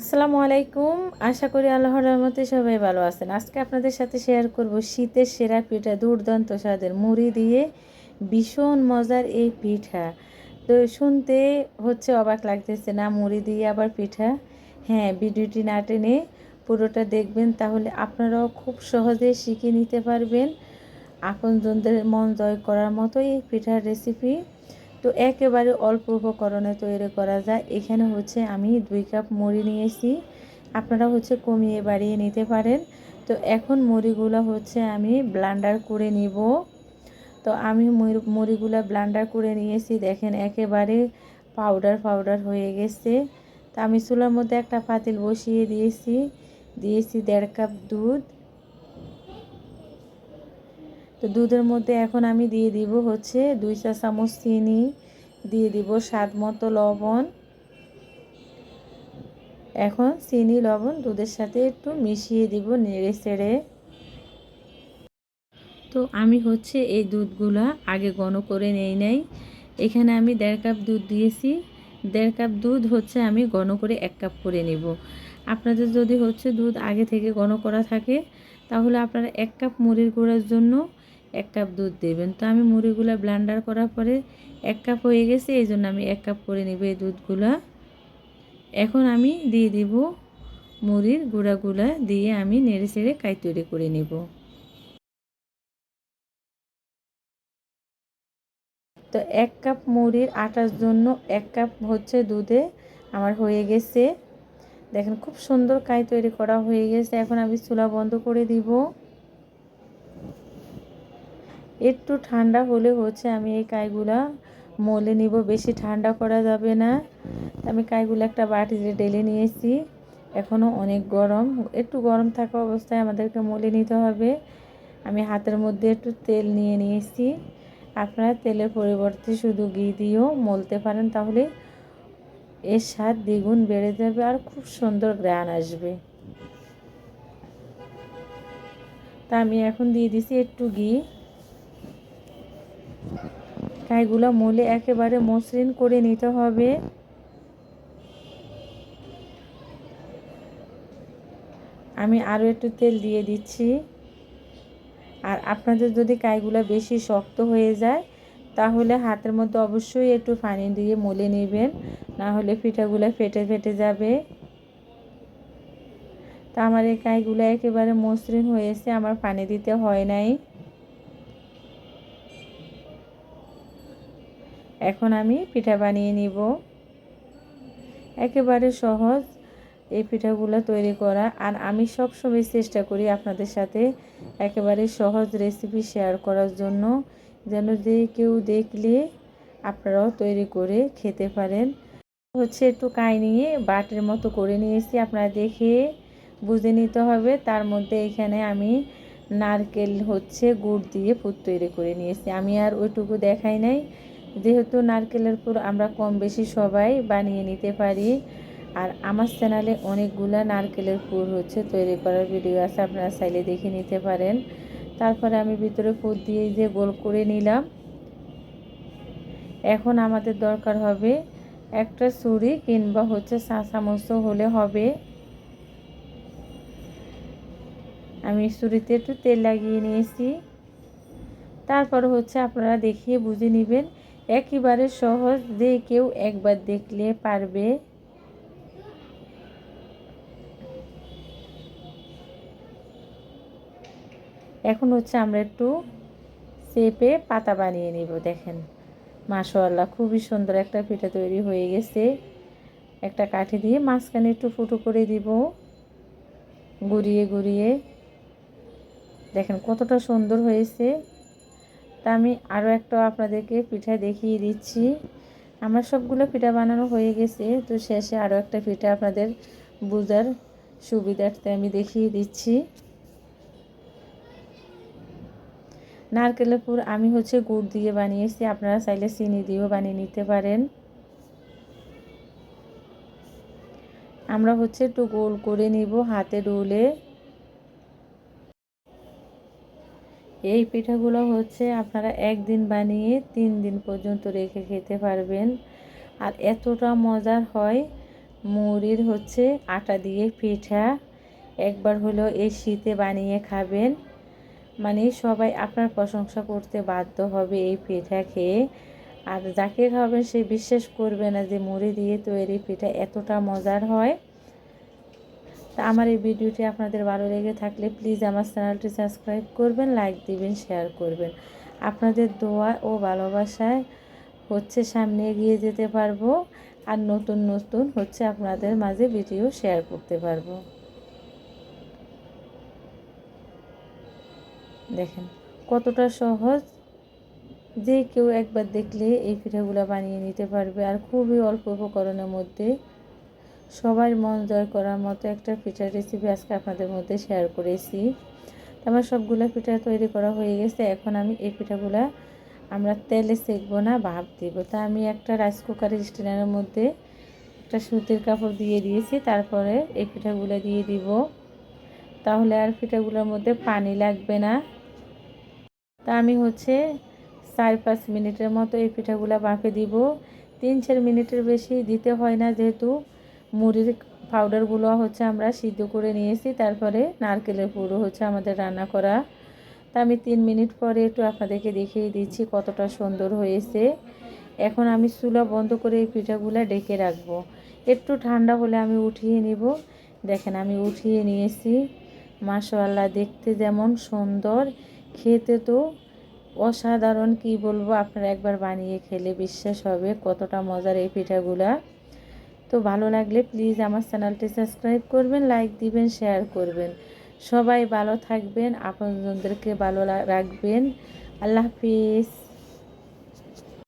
আসসালামু আলাইকুম। আশা করি আল্লাহর রহমতে সবাই ভালো আছেন। আজকে আপনাদের সাথে শেয়ার করব শীতের সেরা পিঠা, দুর্দান্ত স্বাদের মুড়ি দিয়ে ভীষণ মজার এই পিঠা। তো শুনতে হচ্ছে অবাক লাগতেছে, না, মুড়ি দিয়ে আবার পিঠা? হ্যাঁ ভিডিওটি না টেনে পুরোটা দেখবেন, তাহলে আপনারাও খুব সহজে শিখে নিতে পারবেন। আপনজনদের মন জয় করার মতো এই পিঠার রেসিপি তো একেবারে অল্প উপকরণে তৈরি করা যায়। এখানে হচ্ছে আমি দুই কাপ মুড়ি নিয়েছি। আপনারা হচ্ছে কমিয়ে বাড়িয়ে নিতে পারেন। তো এখন মুড়িগুলো হচ্ছে আমি ব্লান্ডার করে নিব। তো আমি মুড়িগুলো ব্লান্ডার করে নিয়েছি। দেখেন একেবারে পাউডার পাউডার হয়ে গেছে। তো আমি চুলার মধ্যে একটা পাতিল বসিয়ে দিয়েছি। দিয়েছি দেড় কাপ দুধ। তো দুধের মধ্যে এখন আমি দিয়ে দিব হচ্ছে দুই চা চামচ চিনি, দিয়ে দিব স্বাদ মতো লবণ। এখন চিনি, লবণ দুধের সাথে একটু মিশিয়ে দিব নেড়ে চেড়ে। তো আমি হচ্ছে এই দুধগুলা আগে ঘন করে নেই নাই। এখানে আমি দেড় কাপ দুধ দিয়েছি। দেড় কাপ দুধ হচ্ছে আমি ঘন করে এক কাপ করে নেব। আপনাদের যদি হচ্ছে দুধ আগে থেকে ঘন করা থাকে, তাহলে আপনারা এক কাপ মুড়ির গুঁড়ার জন্য এক কাপ দুধ দেবেন। তো আমি মুড়িগুলো ব্লান্ডার করার পরে এক কাপ হয়ে গেছে, এই জন্য আমি এক কাপ করে নেব এই দুধগুলা। এখন আমি দিয়ে দিব মুড়ির গুঁড়াগুলা দিয়ে আমি নেড়ে চেড়ে কাই তৈরি করে নেব। তো এক কাপ মুড়ির আটার জন্য এক কাপ হচ্ছে দুধে আমার হয়ে গেছে। দেখেন খুব সুন্দর কাই তৈরি করা হয়ে গেছে। এখন আমি চুলা বন্ধ করে দিব। একটু ঠান্ডা হলে হচ্ছে আমি এই কাইগুলা মলে নিব, বেশি ঠান্ডা করা যাবে না। আমি কাইগুলো একটা বাটিতে ঢেলে নিয়েছি এখনও অনেক গরম। একটু গরম থাকা অবস্থায় আমাদেরকে মলে নিতে হবে। আমি হাতের মধ্যে একটু তেল নিয়ে নিয়েছি। আপনারা তেলের পরিবর্তে শুধু ঘি দিয়েও মলতে পারেন, তাহলে এর স্বাদ দ্বিগুণ বেড়ে যাবে আর খুব সুন্দর গ্রান আসবে। তা আমি এখন দিয়ে দিছি একটু ঘি। কাইগুলো মলে একেবারে মসৃণ করে নিতে হবে। আমি আরও একটু তেল দিয়ে দিচ্ছি। আর আপনাদের যদি কাইগুলো বেশি শক্ত হয়ে যায়, তাহলে হাতের মধ্যে অবশ্যই একটু পানি দিয়ে মলে নেবেন। না হলে পিঠাগুলো ফেটে ফেটে যাবে। তা আমার এই কাইগুলো একেবারে মসৃণ হয়েছে, আমার পানি দিতে হয় নাই। এখন আমি পিঠা বানিয়ে নিব। একেবারে সহজ এই পিঠাগুলো তৈরি করা। আর আমি সব সময় চেষ্টা করি আপনাদের সাথে একেবারে সহজ রেসিপি শেয়ার করার জন্য, যেন যে কেউ দেখলে আপনারাও তৈরি করে খেতে পারেন। হচ্ছে একটু কাই নিয়ে বাটের মতো করে নিয়েছি, আপনারা দেখে বুঝে নিতে হবে। তার মধ্যে এখানে আমি নারকেল হচ্ছে গুড় দিয়ে ফুট তৈরি করে নিয়েছি। আমি আর ওইটুকু দেখাই নাই। যেহেতু নারকেলের পুর আমরা কম বেশি সবাই বানিয়ে নিতে পারি, আর আমার চ্যানেলে অনেকগুলা নারকেলের পুর হচ্ছে তৈরি করার ভিডিও আছে, আপনারা চাইলে দেখে নিতে পারেন। তারপরে আমি ভিতরে পুর দিয়ে যে গোল করে নিলাম, এখন আমাদের দরকার হবে একটা ছুরি কিংবা হচ্ছে চা চামচও হলে হবে। আমি ছুরিতে একটু তেল লাগিয়ে নিয়েছি, তারপর হচ্ছে আপনারা দেখিয়ে বুঝে নেবেন একেবারে সহজ যে কেউ একবার দেখলে পারবে। এখন হচ্ছে আমরা একটু চেপে পাতা বানিয়ে নিব, দেখেন। মাশাল্লাহ খুবই সুন্দর একটা পিঠা তৈরি হয়ে গেছে। একটা কাঠি দিয়ে মাঝখানে একটু ফুটো করে দিব। গুড়িয়ে গুড়িয়ে দেখেন কতটা সুন্দর হয়েছে। তা আমি আরও একটা আপনাদেরকে পিঠা দেখিয়ে দিচ্ছি। আমার সবগুলো পিঠা বানানো হয়ে গেছে, তো শেষে আরও একটা পিঠা আপনাদের বোঝার সুবিধার্থে আমি দেখিয়ে দিচ্ছি। নারকেলের পুর আমি হচ্ছে গুড় দিয়ে বানিয়েছি, আপনারা চাইলে চিনি দিয়েও বানিয়ে নিতে পারেন। আমরা হচ্ছে একটু গোল করে নিব হাতে ডোলে এই পিঠাগুলো হচ্ছে আপনারা একদিন বানিয়ে তিন দিন পর্যন্ত রেখে খেতে পারবেন। আর এতটা মজার হয়, মুড়ির হচ্ছে আটা দিয়ে পিঠা। একবার হলো এই শীতে বানিয়ে খাবেন। মানে সবাই আপনার প্রশংসা করতে বাধ্য হবে এই পিঠা খেয়ে। আর যাকে খাবেন সে বিশ্বাস করবে না যে মুড়ি দিয়ে তৈরি পিঠা এতটা মজার হয়। তা আমার এই ভিডিওটি আপনাদের ভালো লেগে থাকলে প্লিজ আমার চ্যানেলটি সাবস্ক্রাইব করবেন লাইক দিবেন শেয়ার করবেন। আপনাদের দোয়া ও ভালোবাসায় হচ্ছে সামনে এগিয়ে যেতে পারব আর নতুন নতুন হচ্ছে আপনাদের মাঝে ভিডিও শেয়ার করতে পারব। দেখেন কতটা সহজ যে কেউ একবার দেখলে এই পিঠাগুলো বানিয়ে নিতে পারবে আর খুবই অল্প উপকরণের মধ্যে সবার মন জয় করার মতো একটা পিঠার রেসিপি আজকে আপনাদের মধ্যে শেয়ার করেছি। আমার সবগুলো পিঠা তৈরি করা হয়ে গেছে। এখন আমি এই পিঠাগুলা আমরা তেলে সেকবো না, ভাপ দিব। তা আমি একটা রাইস কুকারের স্ট্যান্ডের মধ্যে একটা সুতির কাপড় দিয়ে দিয়েছি। তারপরে এই পিঠাগুলো দিয়ে দিব। তাহলে আর পিঠাগুলোর মধ্যে পানি লাগবে না। তা আমি হচ্ছে চার পাঁচ মিনিটের মতো এই পিঠাগুলো বাঁকে দিব। তিন চার মিনিটের বেশি দিতে হয় না যেহেতু মুড়ির পাউডারগুলো হচ্ছে আমরা সিদ্ধ করে নিয়েছি, তারপরে নারকেলের পুরো হচ্ছে আমাদের রান্না করা। তা আমি তিন মিনিট পরে একটু আপনাদেরকে দেখিয়ে দিচ্ছি কতটা সুন্দর হয়েছে। এখন আমি চুলা বন্ধ করে এই পিঠাগুলো ডেকে রাখব। একটু ঠান্ডা হলে আমি উঠিয়ে নিব। দেখেন আমি উঠিয়ে নিয়েছি। মাশাল্লাহ দেখতে যেমন সুন্দর। খেতে তো অসাধারণ, কি বলব, আপনারা একবার বানিয়ে খেলে বিশ্বাস হবে কতটা মজার এই পিঠাগুলা। তো ভালো লাগলে প্লিজ আমার চ্যানেলটি সাবস্ক্রাইব করবেন লাইক দিবেন শেয়ার করবেন। সবাই ভালো থাকবেন আপনাদেরকে ভালো রাখবেন। আল্লাহ হাফিজ।